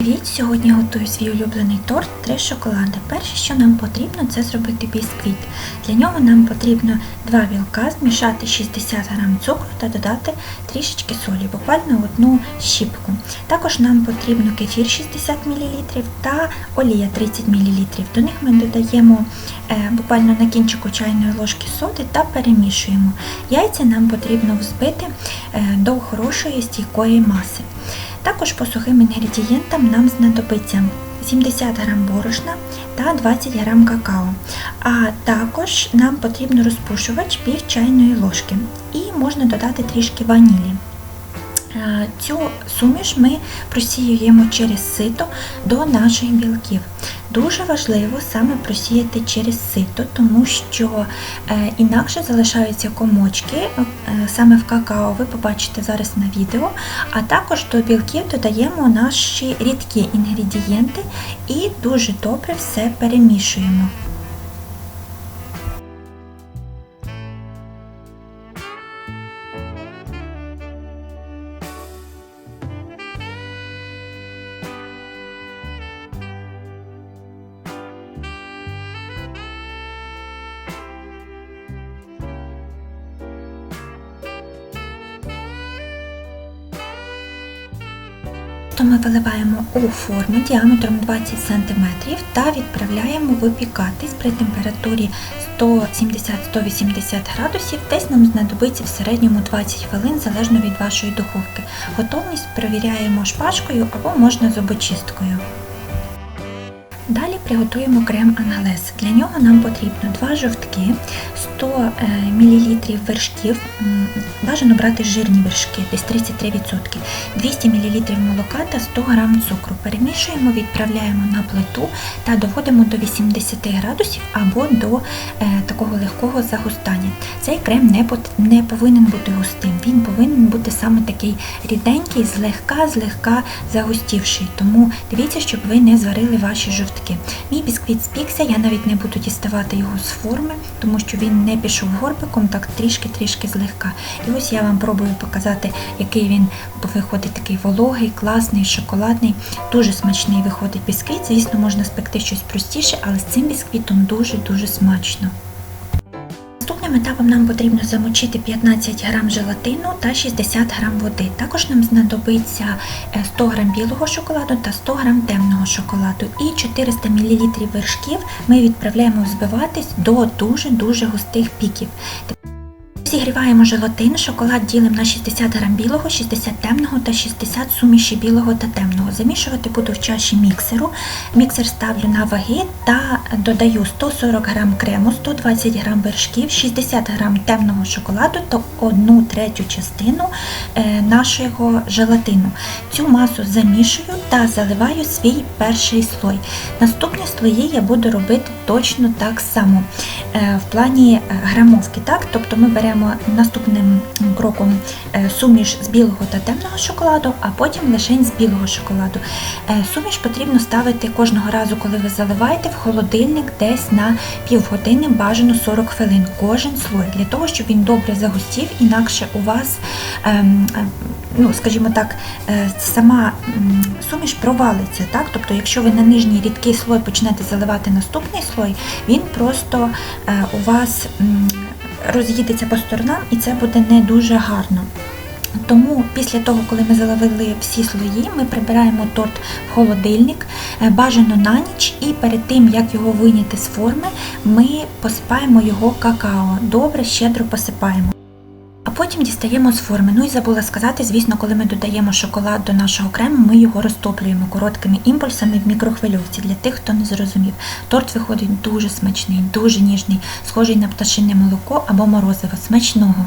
Привіт! Сьогодні готую свій улюблений торт три шоколади. Перше, що нам потрібно, це зробити бісквіт. Для нього нам потрібно два білка, змішати 60 г цукру та додати трішечки солі, буквально одну щіпку. Також нам потрібно кефір 60 мл та олія 30 мл. До них ми додаємо е, буквально на кінчику чайної ложки соди та перемішуємо. Яйця нам потрібно взбити е, до хорошої стійкої маси. Також по сухим інгредієнтам нам знадобиться 70 г борошна та 20 г какао. А також нам потрібно розпушувач пів чайної ложки і можна додати трішки ванілі. Е, Цю суміш ми просіюємо через сито до наших білків. Дуже важливо саме просіяти через сито, тому що е, інакше залишаються комочки е, саме в какао, ви побачите зараз на відео. А також до білків додаємо наші рідкі інгредієнти і дуже добре все перемішуємо. То ми виливаємо у форму діаметром 20 см та відправляємо випікатись при температурі 170-180 градусів. Десь нам знадобиться в середньому 20 хвилин залежно від вашої духовки. Готовність перевіряємо шпажкою або можна зубочисткою. Далі приготуємо крем англес. Для нього нам потрібно 2 жовтки, 100 мл вершків, бажано брати жирні вершки, десь 33%, 200 мл молока та 100 г цукру. Перемішуємо, відправляємо на плиту та доводимо до 80 градусів або до е, такого легкого загустання. Цей крем не повинен бути густим, він повинен бути саме такий ріденький, злегка, злегка загустівший. Тому дивіться, щоб ви не зварили ваші жовтки. Мій бісквіт спікся, я навіть не буду діставати його з форми, тому що він не пішов горбиком, так трішки-трішки злегка. І ось я вам пробую показати, який він виходить такий вологий, класний, шоколадний. Дуже смачний виходить бісквіт. Звісно, можна спекти щось простіше, але з цим бісквітом дуже-дуже смачно. Наступним етапом нам потрібно замочити 15 г желатину та 60 г води. Також нам знадобиться е, 100 г білого шоколаду та 100 г темного шоколаду. І 400 мл вершків ми відправляємо взбиватись до дуже-дуже густих піків. Зігріваємо желатин, шоколад ділимо на 60 г білого, 60 темного та 60 суміші білого та темного. Замішувати буду в чаші міксеру. Міксер ставлю на ваги та додаю 140 г крему, 120 г вершків, 60 г темного шоколаду та 1 третю частину е, нашого желатину. Цю масу замішую та заливаю свій перший слой. Наступні слої я буду робити точно так само в плані е, грамовки. Так? Тобто ми беремо наступним кроком е, суміш з білого та темного шоколаду, а потім лише з білого шоколаду. Е, Суміш потрібно ставити кожного разу, коли ви заливаєте в холодильник десь на півгодини, бажано 40 хвилин. Кожен слой, для того, щоб він добре загустів, інакше у вас, ем, е, ну, скажімо так, е, сама суміш провалиться. Так? Тобто, якщо ви на нижній рідкий слой почнете заливати наступний слой, він просто е, у вас роз'їдеться по сторонам і це буде не дуже гарно. Тому після того, коли ми заловили всі слої, ми прибираємо торт в холодильник, е, бажано на ніч, і перед тим, як його вийняти з форми, ми посипаємо його какао. Добре, щедро посипаємо. Потім дістаємо з форми. Ну і забула сказати, звісно, коли ми додаємо шоколад до нашого крему, ми його розтоплюємо короткими імпульсами в мікрохвильовці. Для тих, хто не зрозумів. Торт виходить дуже смачний, дуже ніжний, схожий на пташине молоко або морозиво. Смачного!